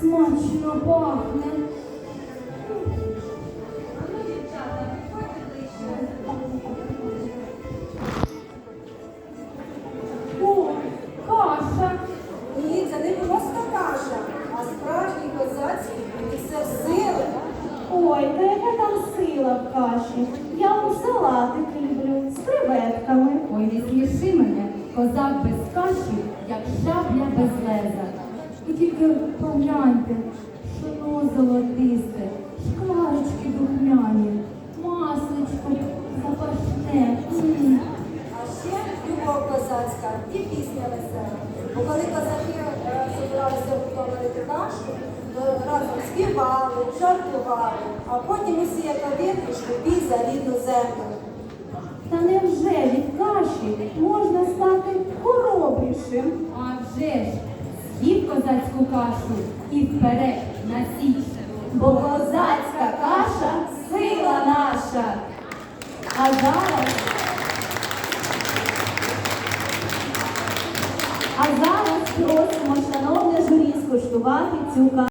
смачно пахне? О, каша. Ні, це не просто каша, а справжній козацький місце сили. Ой, та яка там сила в каші? Я у салатики люблю з креветками. Ой, не сміши мене, козак без каші, як шабля без леза. Тільки погляньте, шоно золотисте, шкварочки духмяні, масличко запашне. А ще любов козацька і пісня весела. Бо коли козаки е, збиралися готувати кашу, то разом співали, жартували, а потім усі як пішли бій за рідну землю. Та невже від каші можна стати хоробрішим? А вже ж, козацьку кашу і вперед на січ. Бо козацька каша сила наша. А зараз, а зараз просимо, шановне журі, скуштувати цю кашу.